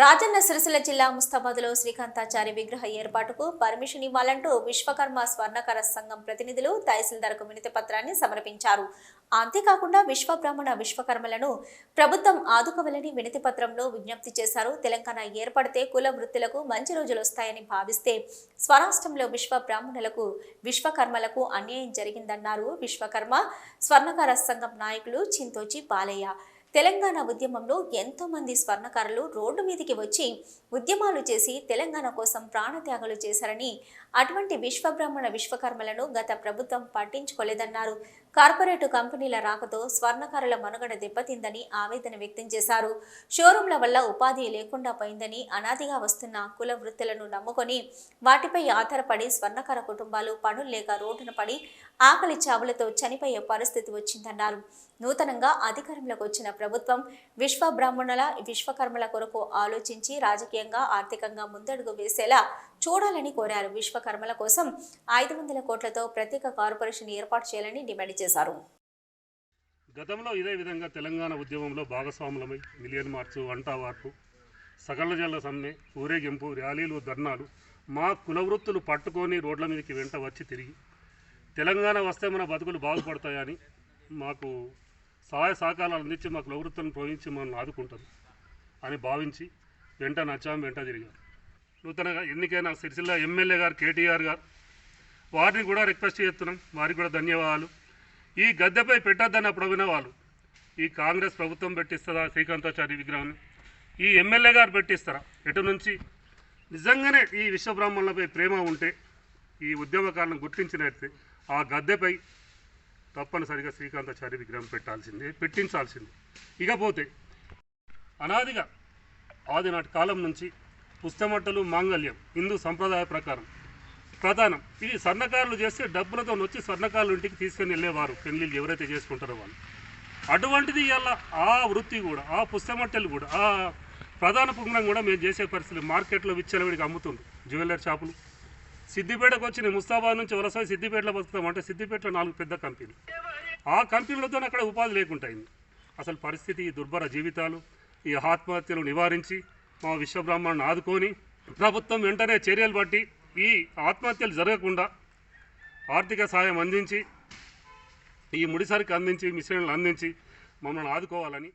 రాజన్న సిరిసిల్ల జిల్లా ముస్తాబాద్లో శ్రీకాంతాచారి విగ్రహ ఏర్పాటుకు పర్మిషన్ ఇవ్వాలంటూ విశ్వకర్మ స్వర్ణకర సంఘం ప్రతినిధులు తహసీల్దార్కు వినతి పత్రాన్ని సమర్పించారు. అంతేకాకుండా విశ్వబ్రాహ్మణ విశ్వకర్మలను ప్రభుత్వం ఆదుకోవాలని వినతి పత్రంలో విజ్ఞప్తి చేశారు. తెలంగాణ ఏర్పడితే కుల వృత్తులకు మంచి రోజులు వస్తాయని భావిస్తే స్వరాష్ట్రంలో విశ్వబ్రాహ్మణులకు విశ్వకర్మలకు అన్యాయం జరిగిందన్నారు విశ్వకర్మ స్వర్ణకర సంఘం నాయకులు చింతోచి బాలయ్య తెలంగాణ ఉద్యమంలో ఎంతోమంది స్వర్ణకారులు రోడ్డు మీదకి వచ్చి ఉద్యమాలు చేసి తెలంగాణ కోసం ప్రాణత్యాగాలు చేశారని అటువంటి విశ్వబ్రాహ్మణ విశ్వకర్మలను గత ప్రభుత్వం పట్టించుకోలేదన్నారు. కార్పొరేటు కంపెనీల రాకతో స్వర్ణకారుల మనుగడ దెబ్బతిందని ఆవేదన వ్యక్తం చేశారు. షోరూంల వల్ల ఉపాధి లేకుండా పోయిందని అనాదిగా వస్తున్న కుల వృత్తులను నమ్ముకొని వాటిపై ఆధారపడి స్వర్ణకార కుటుంబాలు పనులు లేక రోడ్డున పడి ఆకలి చావులతో చనిపోయే పరిస్థితి వచ్చిందన్నారు. నూతనంగా అధికారంలోకి వచ్చిన ప్రభుత్వం విశ్వ బ్రాహ్మణుల విశ్వకర్మల కొరకు ఆలోచించి రాజకీయంగా ఆర్థికంగా ముందడుగు వేసేలా చూడాలని కోరారు. విశ్వకర్మల కోసం ఐదు వందల కోట్లతో ప్రత్యేక కార్పొరేషన్ ఏర్పాటు చేయాలని డిమాండ్ చేశారు. గతంలో ఇదే విధంగా తెలంగాణ ఉద్యమంలో భాగస్వాములమై మిలియన్ మార్చు వంట వార్పు సకల జల్ల సమ్మె ఊరేగింపు ర్యాలీలు ధర్నాలు మా కులవృత్తులు పట్టుకొని రోడ్ల మీదకి వెంట వచ్చి తిరిగి తెలంగాణ వస్తే మన బతుకులు బాగుపడతాయని మాకు సహాయ సహకారాలు అందించి మాకు కులవృత్తులను ప్రోహించి మనల్ని ఆదుకుంటారు అని భావించి వెంట నచ్చాం వెంట తిరిగాం. నూతనగా ఎన్నికైన సిరిసిల్ల ఎమ్మెల్యే గారు కేటీఆర్ గారు వారిని కూడా రిక్వెస్ట్ చేస్తున్నాం. వారికి కూడా ధన్యవాదాలు. ఈ గద్దెపై పెట్టొద్దని అప్పుడు వాళ్ళు ఈ కాంగ్రెస్ ప్రభుత్వం పెట్టిస్తుందా శ్రీకాంతాచారి విగ్రహాన్ని? ఈ ఎమ్మెల్యే గారు పెట్టిస్తారా? ఎటు నుంచి? నిజంగానే ఈ విశ్వబ్రాహ్మణులపై ప్రేమ ఉంటే ఈ ఉద్యమకాలను గుర్తించినట్లయితే ఆ గద్దెపై తప్పనిసరిగా శ్రీకాంతాచార్య విగ్రహం పెట్టాల్సిందే పెట్టించాల్సిందే. ఇకపోతే అనాదిగా ఆదినాటి కాలం నుంచి పుస్తమట్టలు మాంగళ్యం హిందూ సంప్రదాయ ప్రకారం ప్రధానం. ఇది స్వర్ణకారులు చేస్తే డబ్బులతో వచ్చి స్వర్ణకారులు ఇంటికి తీసుకొని వెళ్ళేవారు. పెళ్ళిళ్ళు ఎవరైతే చేసుకుంటారో వాళ్ళు. అటువంటిది ఇలా ఆ వృత్తి కూడా ఆ పుస్తమట్టెలు కూడా ఆ ప్రధాన పుంగం కూడా మేము చేసే పరిస్థితులు. మార్కెట్లో విచ్చలవిడికి అమ్ముతుంది జ్యువెలరీ షాపులు సిద్దిపేటకు వచ్చిన ముస్తాబాద్ నుంచి వలస సిద్దిపేటలో బతుకుతామంటే సిద్దిపేటలో నాలుగు పెద్ద కంపెనీలు ఆ కంపెనీలతో అక్కడ ఉపాధి లేకుండా అసలు పరిస్థితి ఈ దుర్భర జీవితాలు ఈ ఆత్మహత్యలు నివారించి మా విశ్వబ్రహ్మాండం ఆదుకొని ప్రభుత్వం వెంటనే చర్యలు బట్టి ఈ ఆత్మహత్యలు జరగకుండా ఆర్థిక సాయం అందించి ఈ ముడిసరికి అందించి మిశ్రమాలు అందించి మమ్మల్ని ఆదుకోవాలని